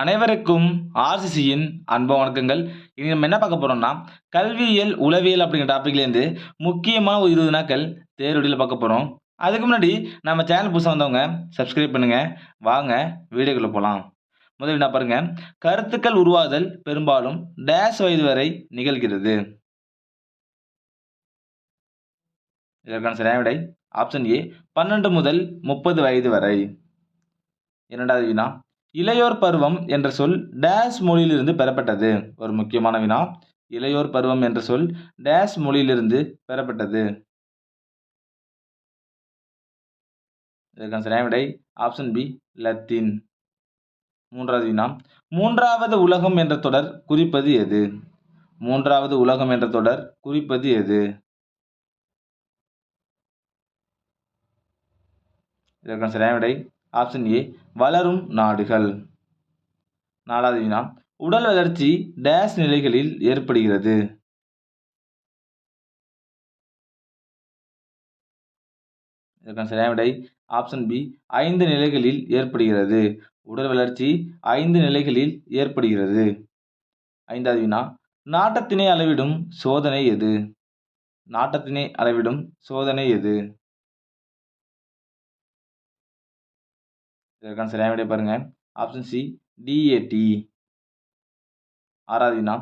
அனைவருக்கும் ஆர்சிசியின் அன்ப வணக்கங்கள். இனி நம்ம என்ன பார்க்க போகிறோம்னா கல்வியியல் உளவியல் அப்படிங்கிற டாப்பிக்லேருந்து முக்கியமான ஒரு இருபது நாட்கள் தேர்வடியில் பார்க்க போகிறோம் அதுக்கு முன்னாடி நம்ம சேனல் புதுசாக வந்தவங்க சப்ஸ்கிரைப் பண்ணுங்கள் வாங்க வீடியோக்குள்ளே போகலாம் முதல் என்ன பாருங்க கருத்துக்கள் உருவாதல் பெரும்பாலும் டேஷ் வயது வரை நிகழ்கிறது. இதற்கான சரியான விடை. ஆப்ஷன் ஏ பன்னெண்டு முதல் முப்பது வயது வரை. இரண்டாவது வினா இளையோர் பருவம் என்ற சொல் டேஷ் மொழியிலிருந்து பெறப்பட்டது. ஒரு முக்கியமான வினா. இளையோர் பருவம் என்ற சொல் டேஷ் மொழியிலிருந்து பெறப்பட்டது. இதற்கான சரியான விடை ஆப்ஷன் பி லத்தீன். மூன்றாவது வினா. மூன்றாவது உலகம் என்ற தொடர் குறிப்பது எது? மூன்றாவது உலகம் என்ற தொடர் குறிப்பது எது? இதற்கான சரியான விடை ஆப்ஷன் ஏ வளரும் நாடுகள். நாலாவது வினா உடல் வளர்ச்சி டேஷ் நிலைகளில் ஏற்படுகிறது. இதற்கான சரியான விடை. ஆப்ஷன் பி ஐந்து நிலைகளில் ஏற்படுகிறது. உடல் வளர்ச்சி ஐந்து நிலைகளில் ஏற்படுகிறது. ஐந்தாவது வினா நாட்டத்தினை அளவிடும் சோதனை எது? நாட்டத்தினை அளவிடும் சோதனை எது? இதற்கான சரியான விடை பாருங்க. ஆப்ஷன் சி டிஏடி ஆறாவது வினா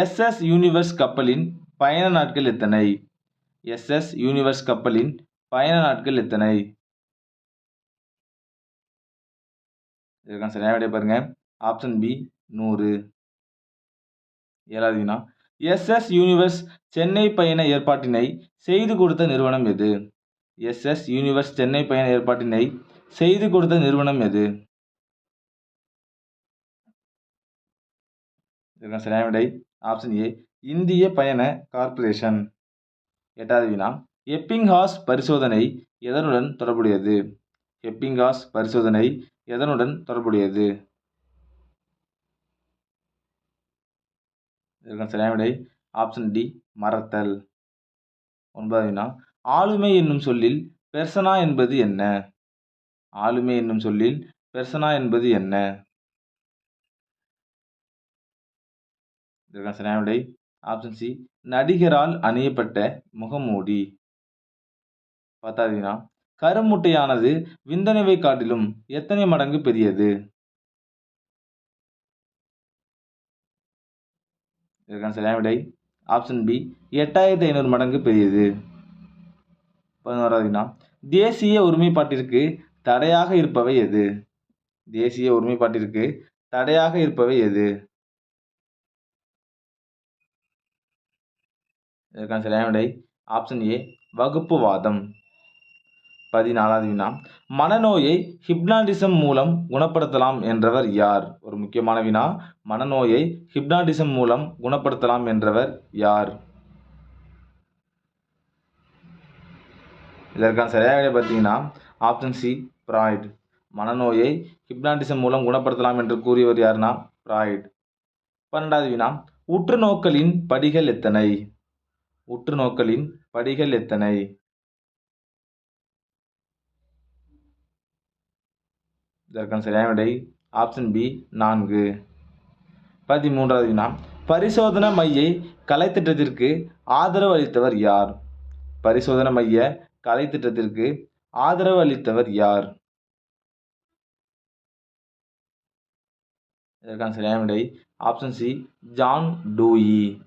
எஸ்எஸ் யூனிவர்ஸ் கப்பலின் பயண நாட்கள் எத்தனை? எஸ்எஸ் யூனிவர்ஸ் கப்பலின் பயண நாட்கள் எத்தனை? இதற்கான சரியான விடை பாருங்க. ஆப்ஷன் பி நூறு. ஏழாவது வினா எஸ்எஸ் யூனிவர்ஸ் சென்னை பயண ஏற்பாட்டினை செய்து கொடுத்த நிறுவனம் எது? எஸ்எஸ் யூனிவர்ஸ் சென்னை பயண ஏற்பாட்டினை செய்து கொடுத்த நிறுவனம் எது? சரியான விடை. ஆப்ஷன் ஏ இந்திய பயண கார்ப்பரேஷன் எட்டாவது வினா எப்பிங்ஹாஸ் பரிசோதனை எதனுடன் தொடர்புடையது? எப்பிங்ஹாஸ் பரிசோதனை எதனுடன் தொடர்புடையது? இதற்கான சரியான விடை. ஆப்ஷன் டி மறத்தல். ஒன்பதாவது வினா ஆளுமை என்னும் சொல்லில் பெர்சனா என்பது என்ன? ஆளுமை என்னும் சொல்லில் பெர்சனா என்பது என்ன? இதற்கான சரியான விடை ஆப்ஷன் சி நடிகரால் அணியப்பட்ட முகமூடி. பத்தாவதுனா கருமுட்டையானது விந்தணுவை காட்டிலும் எத்தனை மடங்கு பெரியது? இதற்கான சரியான விடை ஆப்ஷன் பி எட்டாயிரத்தி ஐநூறு மடங்கு பெரியது. பதினோராவதுனா தேசிய ஒருமைப்பாட்டிற்கு தடையாக இருப்பவை எது? தேசிய ஒருமைப்பாட்டிற்கு தடையாக இருப்பவை எது? இதற்கான சரியான விடை ஆப்ஷன் ஏ வகுப்புவாதம். பதினாலாவது வினா மனநோயை ஹிப்னாடிசம் மூலம் குணப்படுத்தலாம் என்றவர் யார்? ஒரு முக்கியமான வினா. மனநோயை ஹிப்னாடிசம் மூலம் குணப்படுத்தலாம் என்றவர் யார்? இதற்கான சரியான விடை பார்த்தீங்கன்னா ஆப்ஷன் சி பிராய்டு மனநோயை ஹிப்னாட்டிசம் மூலம் குணப்படுத்தலாம் என்று கூறியவர் யாருன்னா ப்ராய்ட் பன்னெண்டாவது வினா உற்று நோக்கலின் படிகள் எத்தனை? உற்று நோக்கலின் படிகள் எத்தனை? இதற்கான சரியான விடை ஆப்ஷன் பி நான்கு. பதிமூன்றாவது வினா பரிசோதனை மைய கலைத்திட்டத்திற்கு ஆதரவு அளித்தவர் யார்? பரிசோதனை மைய கலைத்திட்டத்திற்கு ஆதரவு அளித்தவர் யார்? இதற்கான சரியான விடை ஆப்ஷன் சி ஜான் டூயி.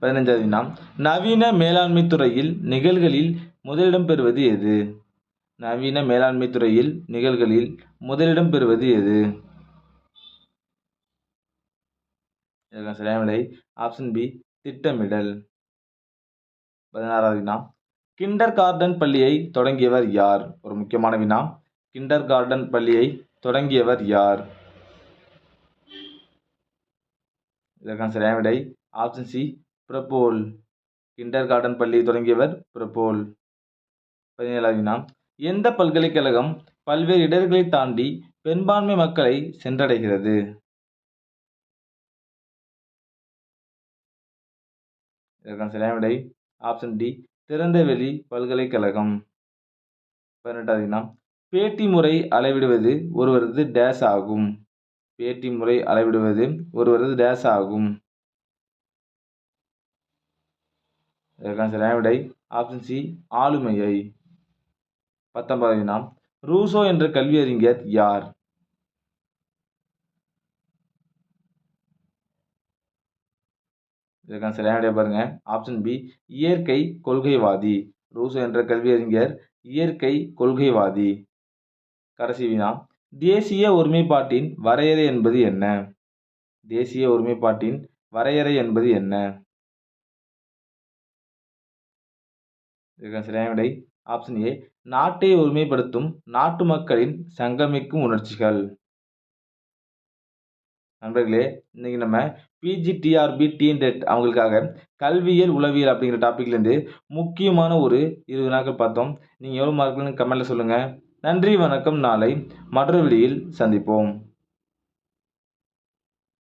பதினைஞ்சாவது வினா நவீன மேலாண்மை துறையில் நிகழ்களில் முதலிடம் பெறுவது எது? நவீன மேலாண்மை துறையில் நிகழ்களில் முதலிடம் பெறுவது எது? இதற்கான சரியான விடை ஆப்ஷன் பி திட்டமிடல். பதினாறாவது வினா கிண்டர் கார்டன் பள்ளியை தொடங்கியவர் யார்? ஒரு முக்கியமான வினா. கிண்டர் கார்டன் பள்ளியை தொடங்கியவர் யார்? இதற்கான சரியான விடை? Option C Froebel kindergarten பள்ளியை தொடங்கியவர் பிரபோல் பதினேழாவது வினா. எந்த பல்கலைக்கழகம் பல்வேறு இடர்களை தாண்டி பெரும்பான்மை மக்களை சென்றடைகிறது? இதற்கான சரியான விடை? ஆப்ஷன் டி திறந்தவெளி பல்கலைக்கழகம். பதினெட்டாவது வினா பேட்டி முறை அளவிடுவது ஒருவரது டேஸ் ஆகும். பேட்டி முறை அளவிடுவது ஒருவரது டேஸ் ஆகும். இதற்கான சரியான விடை. ஆப்ஷன் சி ஆளுமையை. பத்தொன்பதாவது வினா ரூசோ என்ற கல்வி அறிஞர் யார்? இதற்கான சரியான பாருங்கள் ஆப்ஷன் பி இயற்கை கொள்கைவாதி. ரூசோ என்ற கல்வியறிஞர் இயற்கை கொள்கைவாதி. கடைசி வினா தேசிய ஒருமைப்பாட்டின் வரையறை என்பது என்ன? தேசிய ஒருமைப்பாட்டின் வரையறை என்பது என்ன? இதற்கான சரியான விடை. ஆப்ஷன் ஏ நாட்டை ஒருமைப்படுத்தும் நாட்டு மக்களின் சங்கமிக்கும் உணர்ச்சிகள். நண்பர்களே இன்றைக்கி நம்ம பிஜிடிஆர்பி டிஎன்டெட் அவங்களுக்காக கல்வியியல் உளவியல் அப்படிங்கிற டாப்பிக்லேருந்து முக்கியமான ஒரு இருபது நாட்கள் பார்த்தோம். நீங்கள் எவ்வளோ மார்க்குன்னு கமெண்ட்டில் சொல்லுங்கள் நன்றி வணக்கம். நாளை மற்றொரு வெளியில் சந்திப்போம்.